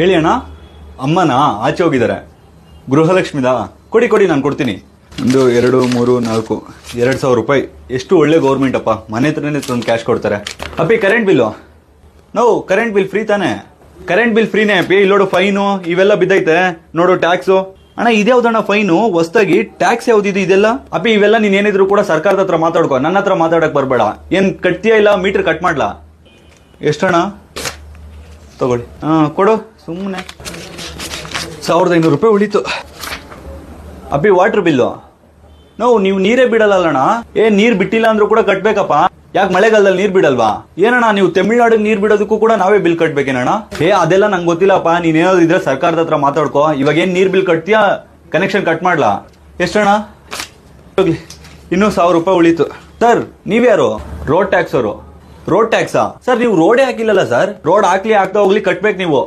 ಹೇಳಿ ಅಣ್ಣ. ಅಮ್ಮನ, ಆಚೆ ಹೋಗಿದ್ದಾರೆ. ಗೃಹಲಕ್ಷ್ಮಿದಾ, ಕೊಡಿ ಕೊಡಿ, ನಾನು ಕೊಡ್ತೀನಿ. ಒಂದು, ಎರಡು, ಮೂರು, ನಾಲ್ಕು, ಎರಡು ಸಾವಿರ ರೂಪಾಯಿ. ಎಷ್ಟು ಒಳ್ಳೆ ಗೌರ್ಮೆಂಟ್ ಅಪ್ಪ. ಮನೆ ಹತ್ರನೇ ತಂದು ಕ್ಯಾಶ್ ಕೊಡ್ತಾರೆ. ಅಪ್ಪಿ ಕರೆಂಟ್ ಬಿಲ್ಲು ನಾವು ಕರೆಂಟ್ ಬಿಲ್ ಫ್ರೀ ತಾನೆ? ಕರೆಂಟ್ ಬಿಲ್ ಫ್ರೀನೇ ಅಪ್ಪಿ. ಇಲ್ಲೋಡು ಫೈನು ಇವೆಲ್ಲ ಬಿದ್ದೈತೆ. ನೋಡು ಟ್ಯಾಕ್ಸು ಅಣ್ಣ ಇದ್ಯಾವ್ದಣ್ಣ ಫೈನು ಹೊಸ್ದಾಗಿ ಟ್ಯಾಕ್ಸ್ ಯಾವ್ದಿದೆ ಇದೆಲ್ಲ? ಅಪ್ಪಿ, ಇವೆಲ್ಲ ನೀನು ಏನಿದ್ರು ಕೂಡ ಸರ್ಕಾರದ ಹತ್ರ ಮಾತಾಡ್ಕೊ. ನನ್ನ ಹತ್ರ ಮಾತಾಡಕ್ ಬರಬೇಡ. ಏನು ಕಟ್ತೀಯಾ ಇಲ್ಲ ಮೀಟರ್ ಕಟ್ ಮಾಡ್ಲಾ? ಎಷ್ಟಣ್ಣ? ತಗೊಳ್ಳಿ. ಹಾಂ, ಕೊಡು. ಸುಮ್ಮನೆ ಸಾವಿರದ ಐನೂರು ರೂಪಾಯಿ ಉಳಿತು. ಅಬ್ಬಿ ವಾಟರ್ ಬಿಲ್ಲು ನಾವು ನೀವು ನೀರೇ ಬಿಡಲ್ಲಣ್ಣ ಏ, ನೀರು ಬಿಟ್ಟಿಲ್ಲ ಅಂದ್ರೂ ಕೂಡ ಕಟ್ಬೇಕಪ್ಪ. ಯಾಕೆ ಮಳೆಗಾಲದಲ್ಲಿ ನೀರು ಬಿಡಲ್ವಾ? ಏನಣ್ಣ, ನೀವು ತಮಿಳ್ನಾಡಿಗೆ ನೀರು ಬಿಡೋದಕ್ಕೂ ಕೂಡ ನಾವೇ ಬಿಲ್ ಕಟ್ಬೇಕೇನಣ್ಣ? ಏ, ಅದೆಲ್ಲ ನಂಗೆ ಗೊತ್ತಿಲ್ಲಪ್ಪ. ನೀನ್ ಏನಾದ್ರು ಇದ್ರೆ ಸರ್ಕಾರದ ಹತ್ರ ಮಾತಾಡ್ಕೋ. ಇವಾಗ ಏನು ನೀರ್ ಬಿಲ್ ಕಟ್ತೀಯಾ? ಕನೆಕ್ಷನ್ ಕಟ್ ಮಾಡ್ಲಾ? ಎಷ್ಟಣ್ಣ? ಹೋಗ್ಲಿ. ಇನ್ನೂ ಸಾವಿರ ರೂಪಾಯಿ ಉಳೀತು. ಸರ್ ನೀವ್ಯಾರು ರೋಡ್ ಟ್ಯಾಕ್ಸ್ ಅವರು. ರೋಡ್ ಟ್ಯಾಕ್ಸಾ ಸರ್ ನೀವು ರೋಡೇ ಹಾಕಿಲ್ಲಲ್ಲ ಸರ್ ರೋಡ್ ಹಾಕ್ಲಿ, ಹಾಕ್ತಾ ಹೋಗ್ಲಿ, ಕಟ್ಬೇಕು ನೀವು.